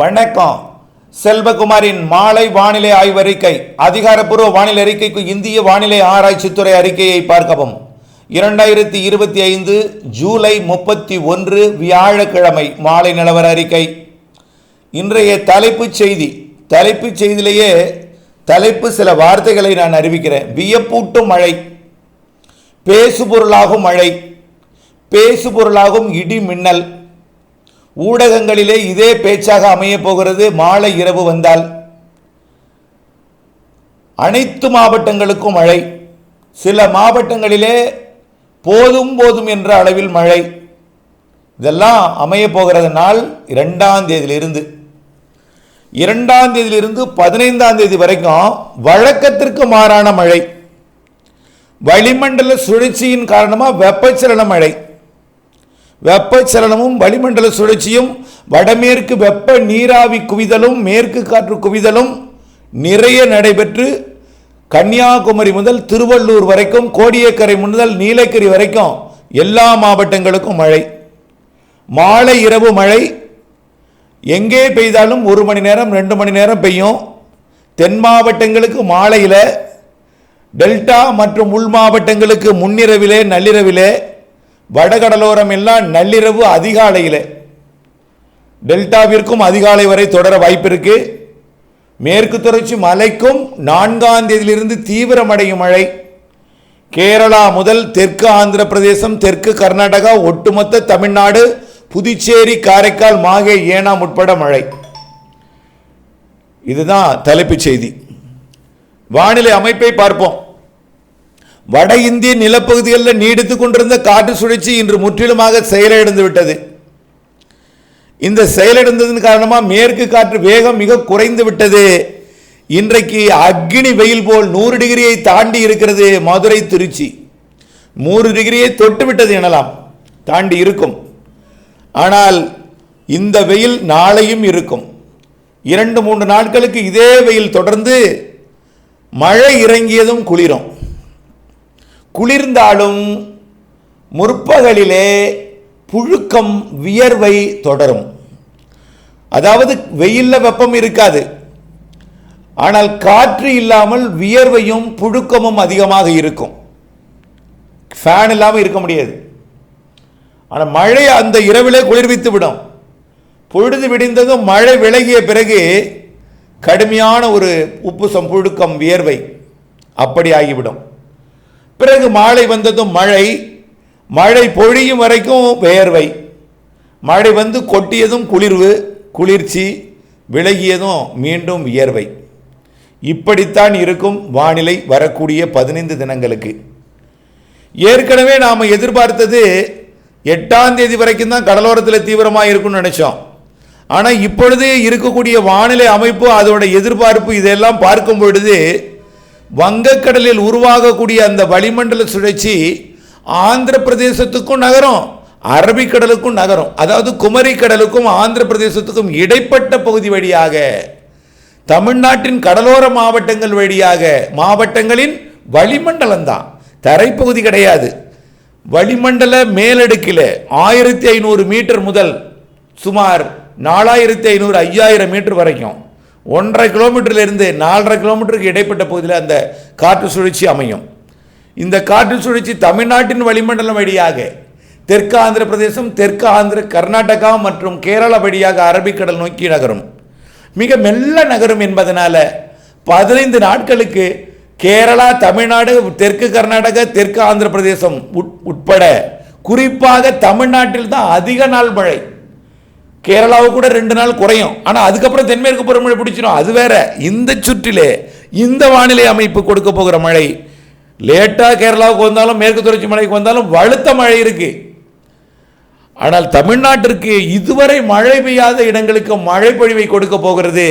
வணக்கம். செல்வகுமாரின் மாலை வானிலை ஆய்வறிக்கை அதிகாரப்பூர்வ வானிலை அறிக்கைக்கு இந்திய வானிலை ஆராய்ச்சித்துறை அறிக்கையை பார்க்கவும். இரண்டாயிரத்தி இருபத்தி ஐந்து ஜூலை முப்பத்தி ஒன்று வியாழக்கிழமை மாலை நிலவர அறிக்கை. இன்றைய தலைப்புச் செய்தி தலைப்புச் செய்தியிலேயே தலைப்பு சில வார்த்தைகளை நான் அறிவிக்கிறேன். வியப்பூட்டும் மழை பேசுபொருளாகும் மழை பேசுபொருளாகும் இடி மின்னல் ஊடகங்களிலே இதே பேச்சாக அமையப் போகிறது. மாலை இரவு வந்தால் அனைத்து மாவட்டங்களுக்கும் மழை. சில மாவட்டங்களிலே போதும் போதும் என்ற அளவில் மழை. இதெல்லாம் அமையப் போகிறது நாள் இரண்டாம் தேதியிலிருந்து. இரண்டாம் தேதியிலிருந்து பதினைந்தாம் தேதி வரைக்கும் வழக்கத்திற்கு மாறான மழை. வளிமண்டல சுழற்சியின் காரணமாக வெப்பச்சலன மழை. வெப்பச்சலனமும் வளிமண்டல சுழற்சியும் வடமேற்கு வெப்ப நீராவி குவிதலும் மேற்கு காற்று குவிதலும் நிறைய நடைபெற்று கன்னியாகுமரி முதல் திருவள்ளூர் வரைக்கும் கோடியக்கரை முதல் நீலகிரி வரைக்கும் எல்லா மாவட்டங்களுக்கும் மழை. மாலை இரவு மழை. எங்கே பெய்தாலும் ஒரு மணி நேரம் ரெண்டு மணி நேரம் பெய்யும். தென் மாவட்டங்களுக்கு மாலையில் டெல்டா மற்றும் உள் மாவட்டங்களுக்கு முன்னிரவிலே நள்ளிரவிலே வடகடலோரம் எல்லாம் நள்ளிரவு அதிகாலையில். டெல்டாவிற்கும் அதிகாலை வரை தொடர வாய்ப்பு இருக்கு மேற்கு தொடர்ச்சி மலைக்கும் நான்காம் தேதியிலிருந்து தீவிரமடையும் மழை. கேரளா முதல் தெற்கு ஆந்திர பிரதேசம் தெற்கு கர்நாடகா ஒட்டுமொத்த தமிழ்நாடு புதுச்சேரி காரைக்கால் மாகே ஏனாம் உட்பட மழை. இதுதான் தலைப்புச் செய்தி. வானிலை அமைப்பை பார்ப்போம். வட இந்திய நிலப்பகுதிகளில் நீடித்துக் கொண்டிருந்த காற்று சுழற்சி இன்று முற்றிலுமாக செயலிழந்து விட்டது. இந்த செயலிழந்ததன் காரணமாக மேற்கு காற்று வேகம் மிக குறைந்து விட்டது. இன்றைக்கு அக்னி வெயில் போல் நூறு டிகிரியை தாண்டி இருக்கிறது மதுரை திருச்சி. நூறு டிகிரியை தொட்டு விட்டது எனலாம். தாண்டி இருக்கும். ஆனால் இந்த வெயில் நாளையும் இருக்கும். இரண்டு மூன்று நாட்களுக்கு இதே வெயில் தொடர்ந்து மழை இறங்கியதும் குளிரும். குளிர்ந்தாலும் முற்பகலிலே புழுக்கம் வியர்வை தொடரும். அதாவது வெயிலில் வெப்பம் இருக்காது. ஆனால் காற்று இல்லாமல் வியர்வையும் புழுக்கமும் அதிகமாக இருக்கும். ஃபேன் இல்லாமல் இருக்க முடியாது. ஆனால் மழை அந்த இரவிலே குளிர்வித்து விடும். பொழுது விடிந்ததும் மழை விலகிய பிறகு கடுமையான ஒரு உப்புசம் புழுக்கம் வியர்வை அப்படி ஆகிவிடும். பிறகு மாலை வந்ததும் மழை. மழை பொழியும் வரைக்கும் வேர்வை. மழை வந்து கொட்டியதும் குளிர்வு குளிர்ச்சி விலகியதும் மீண்டும் வியர்வை. இப்படித்தான் இருக்கும் வானிலை வரக்கூடிய பதினைந்து தினங்களுக்கு. ஏற்கனவே நாம் எதிர்பார்த்தது எட்டாம் தேதி வரைக்கும் தான் கடலோரத்தில் தீவிரமாக இருக்கும்னு நினச்சோம். ஆனால் இப்பொழுது இருக்கக்கூடிய வானிலை அமைப்பு அதோட எதிர்பார்ப்பு இதெல்லாம் பார்க்கும் பொழுது வங்கக்கடலில் உருவாகக்கூடிய அந்த வளிமண்டல சுழற்சி ஆந்திர பிரதேசத்துக்கும் நகரும் அரபிக்கடலுக்கும் நகரும் அதாவது குமரி கடலுக்கும் ஆந்திர பிரதேசத்துக்கும் இடைப்பட்ட பகுதி வழியாக தமிழ்நாட்டின் கடலோர மாவட்டங்கள் வழியாக மாவட்டங்களின் வளிமண்டலம்தான் தரைப்பகுதி கிடையாது. வளிமண்டல மேலடுக்கில் ஆயிரத்தி ஐநூறு மீட்டர் முதல் சுமார் நாலாயிரத்தி ஐநூறு ஐயாயிரம் மீட்டர் வரைக்கும். ஒன்றரை கிலோமீட்டர்லேருந்து நாலரை கிலோமீட்டருக்கு இடைப்பட்ட பகுதியில் அந்த காற்று சுழற்சி அமையும். இந்த காற்று சுழற்சி தமிழ்நாட்டின் வளிமண்டலம் வழியாக தெற்கு ஆந்திர பிரதேசம் தெற்கு ஆந்திர கர்நாடகா மற்றும் கேரளா வழியாக அரபிக்கடல் நோக்கி நகரும். மிக மெல்ல நகரும் என்பதனால பதினைந்து நாட்களுக்கு கேரளா தமிழ்நாடு தெற்கு கர்நாடகா தெற்கு ஆந்திர பிரதேசம் உட்- உட்பட குறிப்பாக தமிழ்நாட்டில் தான் அதிக நாள் மழை. கேரளாவுக்கு கூட ரெண்டு நாள் குறையும். ஆனால் அதுக்கப்புறம் தென்மேற்கு பருவமழை பிடிச்சிடும் அது வேற. இந்த சுற்றிலே இந்த வானிலை அமைப்பு கொடுக்க போகிற மழை. லேட்டாக கேரளாவுக்கு வந்தாலும் மேற்கு தொடர்ச்சி மலைக்கு வந்தாலும் வலுத்த மழை இருக்கு. ஆனால் தமிழ்நாட்டிற்கு இதுவரை மழை பெய்யாத இடங்களுக்கு மழை பொழிவை கொடுக்க போகிறது.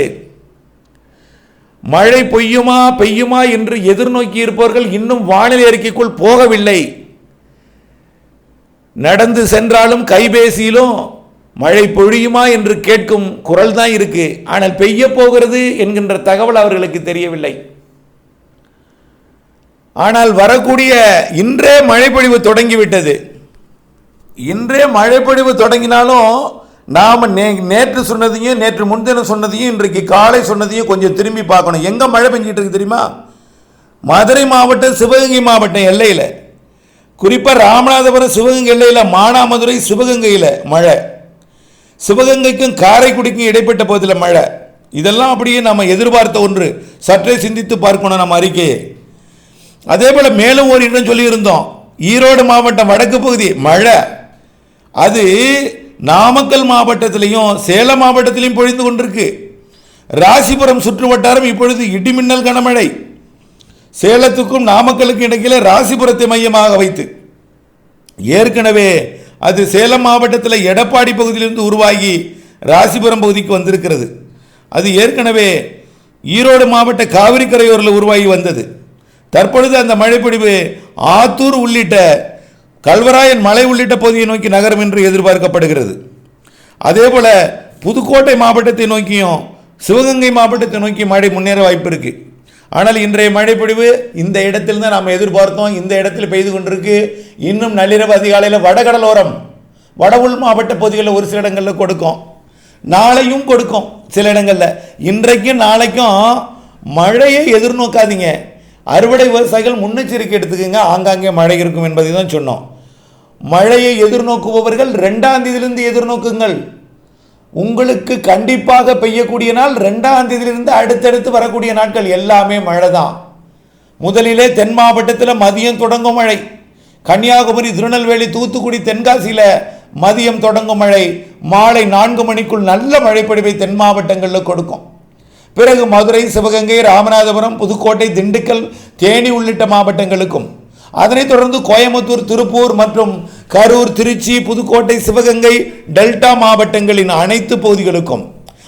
மழை பொய்யுமா பெய்யுமா என்று எதிர்நோக்கி இருப்பவர்கள் இன்னும் வானிலை அறிக்கைக்குள் போகவில்லை. நடந்து சென்றாலும் கைபேசியிலும் மழை பொழியுமா என்று கேட்கும் குரல் தான் இருக்கு. ஆனால் பெய்ய போகிறது என்கின்ற தகவல் அவர்களுக்கு தெரியவில்லை. ஆனால் வரக்கூடிய இன்றே மழைப்பொழிவு தொடங்கிவிட்டது. இன்றே மழைப்பொழிவு தொடங்கினாலும் நாம் நே நேற்று சொன்னதையும் நேற்று முன்தினம் சொன்னதையும் இன்றைக்கு காலை சொன்னதையும் கொஞ்சம் திரும்பி பார்க்கணும். எங்கே மழை பெஞ்சிட்டு இருக்கு தெரியுமா? மதுரை மாவட்டம் சிவகங்கை மாவட்டம் எல்லையில். குறிப்பாக ராமநாதபுரம் சிவகங்கை எல்லையில் மானாமதுரை சிவகங்கையில் மழை. சிவகங்கைக்கும் காரைக்குடிக்கும் இடைப்பட்ட பகுதியில் மழை. இதெல்லாம் அப்படியே நம்ம எதிர்பார்த்த ஒன்று. சற்றே சிந்தித்து பார்க்கணும் நம்ம அறிக்கையை. அதே போல் மேலும் ஒரு இடம் சொல்லியிருந்தோம். ஈரோடு மாவட்டம் வடக்கு பகுதி மழை. அது நாமக்கல் மாவட்டத்திலையும் சேலம் மாவட்டத்திலையும் பொழிந்து கொண்டிருக்கு. ராசிபுரம் சுற்று வட்டாரம் இப்பொழுது இடிமின்னல் கனமழை. சேலத்துக்கும் நாமக்கலுக்கும் இடையில ராசிபுரத்தை மையமாக வைத்து. ஏற்கனவே அது சேலம் மாவட்டத்தில் எடப்பாடி பகுதியிலிருந்து உருவாகி ராசிபுரம் பகுதிக்கு வந்திருக்கிறது. அது ஏற்கனவே ஈரோடு மாவட்ட காவிரி கரையோரில் உருவாகி வந்தது. தற்பொழுது அந்த மழைப்பொழிவு ஆத்தூர் உள்ளிட்ட கல்வராயன் மலை உள்ளிட்ட பகுதியை நோக்கி நகரும் என்று எதிர்பார்க்கப்படுகிறது. அதேபோல் புதுக்கோட்டை மாவட்டத்தை நோக்கியும் சிவகங்கை மாவட்டத்தை நோக்கி மழை முன்னேற வாய்ப்பு இருக்குது ஆனால் இன்றைய மழைப்பொழிவு இந்த இடத்திலிருந்து நாம் எதிர்பார்த்தோம். இந்த இடத்தில் பெய்து கொண்டிருக்கு. இன்னும் நள்ளிரவு அதிகாலையில் வடகடலோரம் வட உள் மாவட்ட பகுதிகளில் ஒரு சில இடங்களில் கொடுக்கும். நாளையும் கொடுக்கும் சில இடங்களில். இன்றைக்கும் நாளைக்கும் மழையை எதிர்நோக்காதீங்க. அறுவடை விவசாயிகள் முன்னெச்சரிக்கை எடுத்துக்கோங்க. ஆங்காங்கே மழை இருக்கும் என்பதை தான் சொன்னோம். மழையை எதிர்நோக்குபவர்கள் ரெண்டாம் தேதியிலிருந்து எதிர்நோக்குங்கள். உங்களுக்கு கண்டிப்பாக பெய்யக்கூடிய நாள் ரெண்டாம் தேதியிலிருந்து அடுத்தடுத்து வரக்கூடிய நாட்கள் எல்லாமே மழை தான் முதலிலே தென் மாவட்டத்தில் மதியம் தொடங்கும் மழை. கன்னியாகுமரி திருநெல்வேலி தூத்துக்குடி தென்காசியில் மதியம் தொடங்கும் மழை. மாலை நான்கு மணிக்குள் நல்ல மழைப்பொழிவை தென் மாவட்டங்களில் கொடுக்கும். பிறகு மதுரை சிவகங்கை ராமநாதபுரம் புதுக்கோட்டை திண்டுக்கல் தேனி உள்ளிட்ட மாவட்டங்களுக்கும். அதனைத் தொடர்ந்து கோயம்புத்தூர் திருப்பூர் மற்றும் கரூர் திருச்சி புதுக்கோட்டை சிவகங்கை டெல்டா மாவட்டங்களின் அனைத்து பகுதிகளுக்கும்.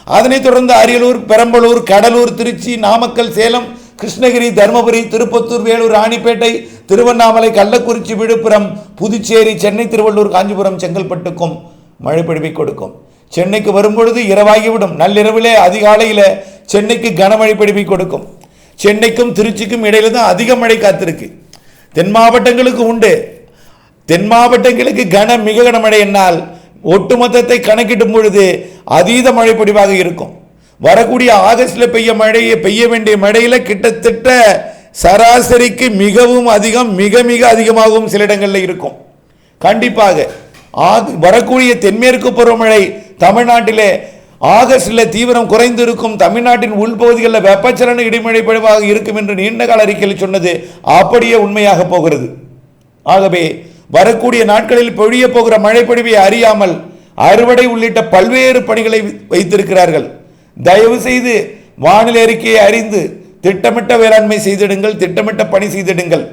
அதனைத் தொடர்ந்து அரியலூர் பெரம்பலூர் கடலூர் திருச்சி நாமக்கல் சேலம் கிருஷ்ணகிரி தருமபுரி திருப்பத்தூர் வேலூர் ராணிப்பேட்டை திருவண்ணாமலை கள்ளக்குறிச்சி விழுப்புரம் புதுச்சேரி சென்னை திருவள்ளூர் காஞ்சிபுரம் செங்கல்பட்டுக்கும் மழை பொழிவை கொடுக்கும். சென்னைக்கு வரும்பொழுது இரவாகிவிடும். நள்ளிரவிலே அதிகாலையில் சென்னைக்கு கனமழை பொழிவை கொடுக்கும். சென்னைக்கும் திருச்சிக்கும் இடையில தான் அதிக மழை காத்திருக்கு. தென் மாவட்டங்களுக்கு உண்டு. தென் மாவட்டங்களுக்கு கன மிக கனமழை என்னால் ஒட்டுமொத்தத்தை கணக்கிடும் பொழுது அதீத மழை பொடிவாக இருக்கும். வரக்கூடிய ஆகஸ்டில் பெய்ய மழையை பெய்ய வேண்டிய மழையில் கிட்டத்தட்ட சராசரிக்கு மிகவும் அதிகம் மிக மிக அதிகமாகவும் சில இடங்களில் இருக்கும். கண்டிப்பாக ஆக- வரக்கூடிய தென்மேற்கு பருவமழை தமிழ்நாட்டிலே ஆகஸ்டில் தீவிரம் குறைந்திருக்கும் தமிழ்நாட்டின் உள்பகுதிகளில் வெப்பச்சலன இடிமழை இருக்கும் என்று நீண்ட கால அறிக்கையில் சொன்னது அப்படியே உண்மையாக போகிறது. ஆகவே வரக்கூடிய நாட்களில் பொழிய போகிற மழைப்பொழிவை அறியாமல் அறுவடை உள்ளிட்ட பல்வேறு பணிகளை வைத்திருக்கிறார்கள். தயவு செய்து வானிலை அறிக்கையை அறிந்து திட்டமிட்ட வேளாண்மை செய்திடுங்கள் திட்டமிட்ட பணி செய்திடுங்கள்.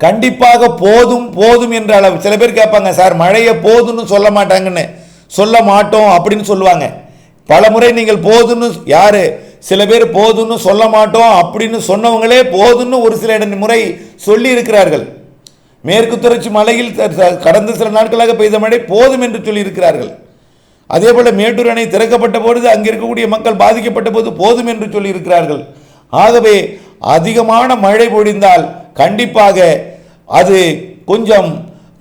கண்டிப்பாக போதும் போதும் என்ற அளவு சில பேர் கேட்பாங்க சார் மழையை போதும்னு சொல்ல மாட்டாங்கன்னு. சொல்ல மாட்டோம் அப்படின்னு சொல்லுவாங்க. பல முறை நீங்கள் போதும்னு யார்? சில பேர் போதும்னு சொல்ல மாட்டோம் அப்படின்னு சொன்னவங்களே போதும்னு ஒரு சில இட முறை சொல்லி இருக்கிறார்கள். மேற்கு தொடர்ச்சி மலையில் த- கடந்த சில நாட்களாக பெய்த மழை போதும் என்று சொல்லியிருக்கிறார்கள் அதே போல் மேட்டூர் அணை திறக்கப்பட்ட பொழுது அங்கே இருக்கக்கூடிய மக்கள் பாதிக்கப்பட்ட போது போதும் என்று சொல்லியிருக்கிறார்கள் ஆகவே அதிகமான மழை பொழிந்தால் கண்டிப்பாக அது கொஞ்சம்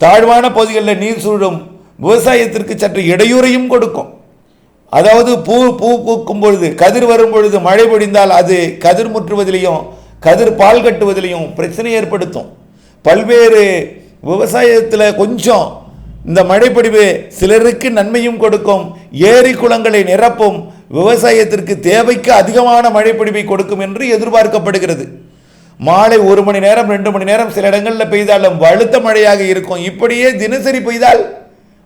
தாழ்வான பகுதிகளில் நீர் சூழும் விவசாயத்திற்கு சற்று இடையூறையும் கொடுக்கும். அதாவது பூ பூ பூக்கும் பொழுது கதிர் வரும் பொழுது மழை பொழிந்தால் அது கதிர் முற்றுவதிலையும் கதிர் பால் கட்டுவதிலையும் பிரச்சனை ஏற்படுத்தும். பல்வேறு விவசாயத்தில் கொஞ்சம் இந்த மழைப்பொழிவு சிலருக்கு நன்மையும் கொடுக்கும். ஏரி குளங்களை நிரப்பும் விவசாயத்திற்கு தேவைக்கு அதிகமான மழைப்பொழிவை கொடுக்கும் என்று எதிர்பார்க்கப்படுகிறது. மாலை ஒரு மணி நேரம் ரெண்டு மணி நேரம் சில இடங்களில் பெய்தாலும் வலுத்த மழையாக இருக்கும். இப்படியே தினசரி பெய்தால்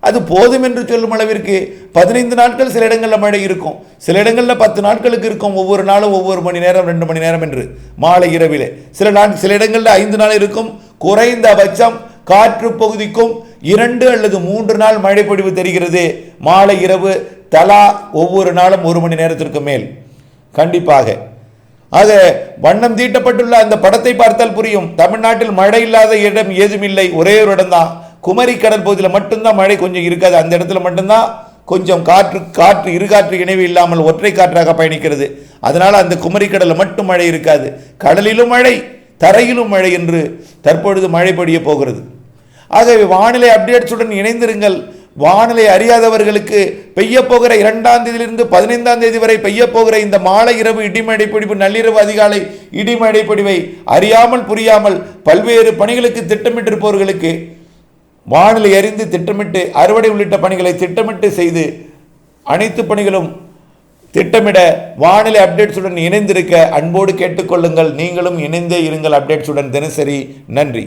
அது போதும் என்று சொல்லும் அளவிற்கு பதினைந்து நாட்கள் சில இடங்களில் மழை இருக்கும். சில இடங்களில் பத்து நாட்களுக்கு இருக்கும். ஒவ்வொரு நாளும் ஒவ்வொரு மணி நேரம் ரெண்டு மணி நேரம் என்று மாலை இரவிலே. சில நாள் சில இடங்களில் ஐந்து நாள் இருக்கும். குறைந்தபட்சம் காற்று பகுதிக்கும் இரண்டு அல்லது மூன்று நாள் மழை பொழிவு தெரிகிறது. மாலை இரவு தலா ஒவ்வொரு நாளும் ஒரு மணி நேரத்திற்கு மேல். கண்டிப்பாக. ஆக வண்ணம் தீட்டப்பட்டுள்ள அந்த படத்தை பார்த்தால் புரியும். தமிழ்நாட்டில் மழை இல்லாத இடம் ஏதும் இல்லை. ஒரே ஒரு இடம்தான். குமரி கடல் பகுதியில் மட்டும்தான் மழை கொஞ்சம் இருக்காது. அந்த இடத்துல மட்டும்தான் கொஞ்சம் காற்று காற்று இருகாற்று இணைவு இல்லாமல் ஒற்றை காற்றாக பயணிக்கிறது. அதனால் அந்த குமரி கடலில் மட்டும் மழை இருக்காது. கடலிலும் மழை தரையிலும் மழை என்று தற்பொழுது மழை பொழிய போகிறது. ஆகவே வானிலை அப்டேட்ஸுடன் இணைந்திருங்கள். வானிலை அறியாதவர்களுக்கு பெய்ய போகிற இரண்டாம் தேதியிலிருந்து பதினைந்தாம் தேதி வரை பெய்ய போகிற இந்த மாலை இரவு இடிமழை பிடிப்பு நள்ளிரவு அதிகாலை இடிமழை பிடிவை அறியாமல் புரியாமல் பல்வேறு பணிகளுக்கு திட்டமிட்டிருப்பவர்களுக்கு வானிலை அறிந்து திட்டமிட்டு அறுவடை உள்ளிட்ட பணிகளை திட்டமிட்டு செய்து அனைத்து பணிகளும் திட்டமிட வானிலை அப்டேட்ஸுடன் இணைந்திருக்க அன்போடு கேட்டுக்கொள்ளுங்கள். நீங்களும் இணைந்தே இருங்கள் அப்டேட்ஸுடன் தினசரி நன்றி.